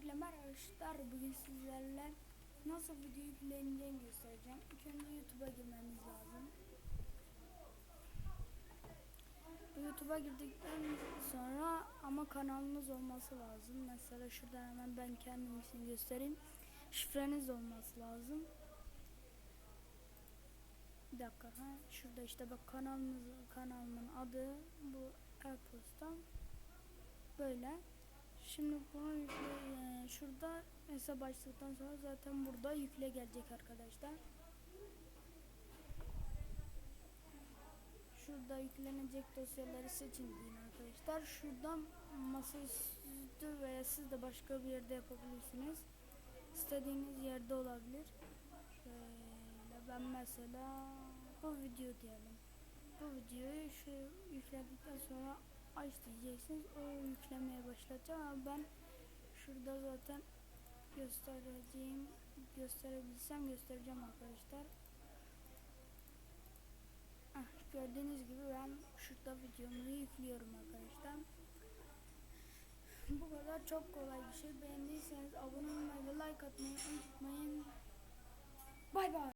Öncelikle merhaba arkadaşlar. Bugün sizlerle nasıl video yükleneceğini göstereceğim. İlk önce YouTube'a girmemiz lazım. YouTube'a girdikten sonra ama kanalınız olması lazım. Mesela şuradan hemen ben kendim için göstereyim. Şifreniz olması lazım. Bir dakika. Ha, şurada işte bak kanalımız kanalımın adı bu e-posta. Böyle. Şimdi bunu şurada hesap açtıktan sonra zaten burada yükle gelecek arkadaşlar. Şurada yüklenecek dosyaları seçin deyin arkadaşlar. Şuradan masaüstü veya siz de başka bir yerde yapabilirsiniz. İstediğiniz yerde olabilir. Şöyle ben mesela bu video diyelim. Bu videoyu şu yükledikten sonra aç diyeceksiniz. O yüklemeye başlayacak ama ben şurada zaten göstereceğim gösterebilsem göstereceğim arkadaşlar. Ah, gördüğünüz gibi ben şurada videomu yüklüyorum arkadaşlar. Bu kadar çok kolay bir şey. Beğendiyseniz abone olmayı like atmayı unutmayın. Bay bay.